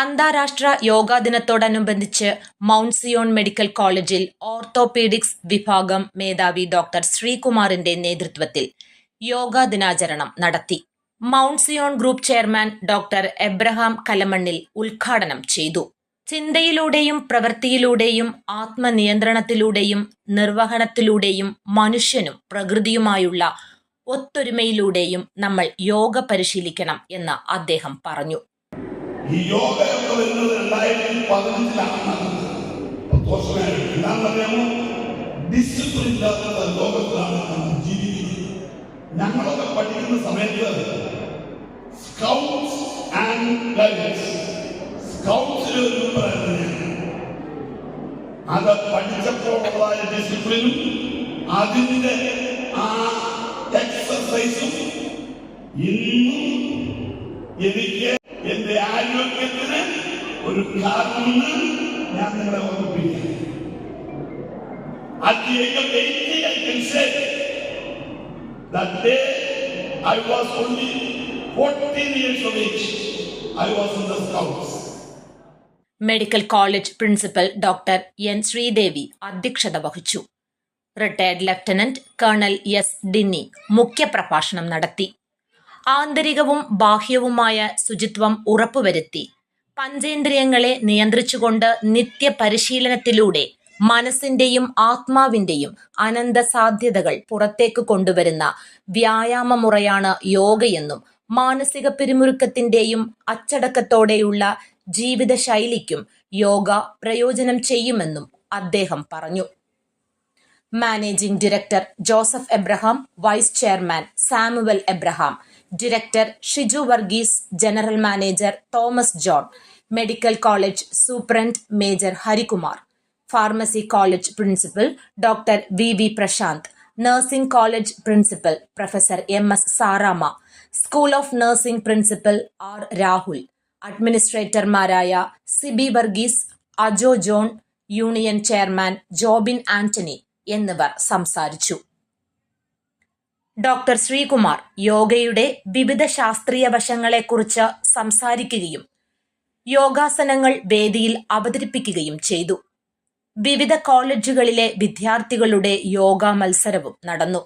അന്താരാഷ്ട്ര യോഗാ ദിനത്തോടനുബന്ധിച്ച് മൗണ്ട് സിയോൺ മെഡിക്കൽ കോളേജിൽ ഓർത്തോപീഡിക്സ് വിഭാഗം മേധാവി ഡോക്ടർ ശ്രീകുമാറിന്റെ നേതൃത്വത്തിൽ യോഗാ ദിനാചരണം നടത്തി. Mount Zion group chairman doctor Abraham Kalamannil ഉദ്ഘാടനം ചെയ്തു. ചിന്തയിലൂടെയും പ്രവൃത്തിയിലൂടെയും ആത്മനിയന്ത്രണത്തിലൂടെയും നിർവഹണത്തിലൂടെയും മനുഷ്യനും പ്രകൃതിയുമായുള്ള ഒത്തൊരുമയിലൂടെയും നമ്മൾ യോഗ പരിശീലിക്കണം എന്ന് അദ്ദേഹം പറഞ്ഞു. ഈ യോഗ എന്ന് വരുന്നത് രണ്ടായിരത്തി പതിനഞ്ചിലാണ് പത്ത് വർഷമായി എന്താണെന്നറിയാമോ ഡിസിപ്ലിൻ ഇല്ലാത്ത ലോകത്തിലാണ് നമ്മൾ ജീവിക്കുന്നത്. ഞങ്ങളൊക്കെ പഠിക്കുന്ന സമയത്ത് സ്കൗട്ട്സ് ആൻഡ് ഗൈഡ്സ് സ്കൗട്ട്സിൽ ഒരു മെമ്പറായിരുന്നു അത് പഠിച്ചപ്പോഴുള്ളതായ ഡിസിപ്ലിനും അതിന്റെ ആ എക്സസൈസും ഇന്നും എനിക്ക് എന്റെ ആരോഗ്യത്തിന് ഒരു കാരണമെന്ന് ഞാൻ നിങ്ങളെ ഓർമ്മിപ്പിക്കാം. At the age of 80, I that day I was only 14 years of age. I was in the scouts. Medical college principal doctor N Sreedevi അധ്യക്ഷത വഹിച്ചു. Retired lieutenant colonel S Dinny മുഖ്യപ്രഭാഷണം നടത്തി. ആന്തരികവും ബാഹ്യവുമായ ശുചിത്വം ഉറപ്പുവരുത്തി. പഞ്ചേന്ദ്രിയങ്ങളെ നിയന്ത്രിച്ചുകൊണ്ട് നിത്യപരിശീലനത്തിലൂടെ മനസ്സിന്റെയും ആത്മാവിന്റെയും അനന്ത സാധ്യതകൾ പുറത്തേക്ക് കൊണ്ടുവരുന്ന വ്യായാമമുറയാണ് യോഗയെന്നും മാനസിക പിരിമുറുക്കത്തിന്റെയും അച്ചടക്കത്തോടെയുള്ള ജീവിതശൈലിക്കും യോഗ പ്രയോജനം ചെയ്യുമെന്നും അദ്ദേഹം പറഞ്ഞു. Managing director Joseph Abraham vice chairman Samuel Abraham. Director Shiju Varghese general manager Thomas John. Medical college superintendent major Harikumar. Pharmacy college principal doctor V V Prashanth. Nursing college principal professor M S Saramma school of nursing principal R Rahul അഡ്മിനിസ്ട്രേറ്റർമാരായ Sibi Varghese Ajo John union chairman Jobin Antony എന്നിവർ സംസാരിച്ചു. Doctor Sreekumar യോഗയുടെ വിവിധ ശാസ്ത്രീയ വശങ്ങളെക്കുറിച്ച് സംസാരിക്കുകയും യോഗാസനങ്ങൾ വേദിയിൽ അവതരിപ്പിക്കുകയും ചെയ്തു. വിവിധ കോളേജുകളിലെ വിദ്യാർത്ഥികളുടെ യോഗ മത്സരവും നടന്നു.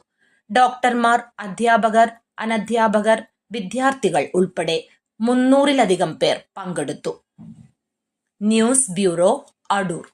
ഡോക്ടർമാർ അധ്യാപകർ അനധ്യാപകർ വിദ്യാർത്ഥികൾ ഉൾപ്പെടെ മുന്നൂറിലധികം പേർ പങ്കെടുത്തു. News bureau Adoor.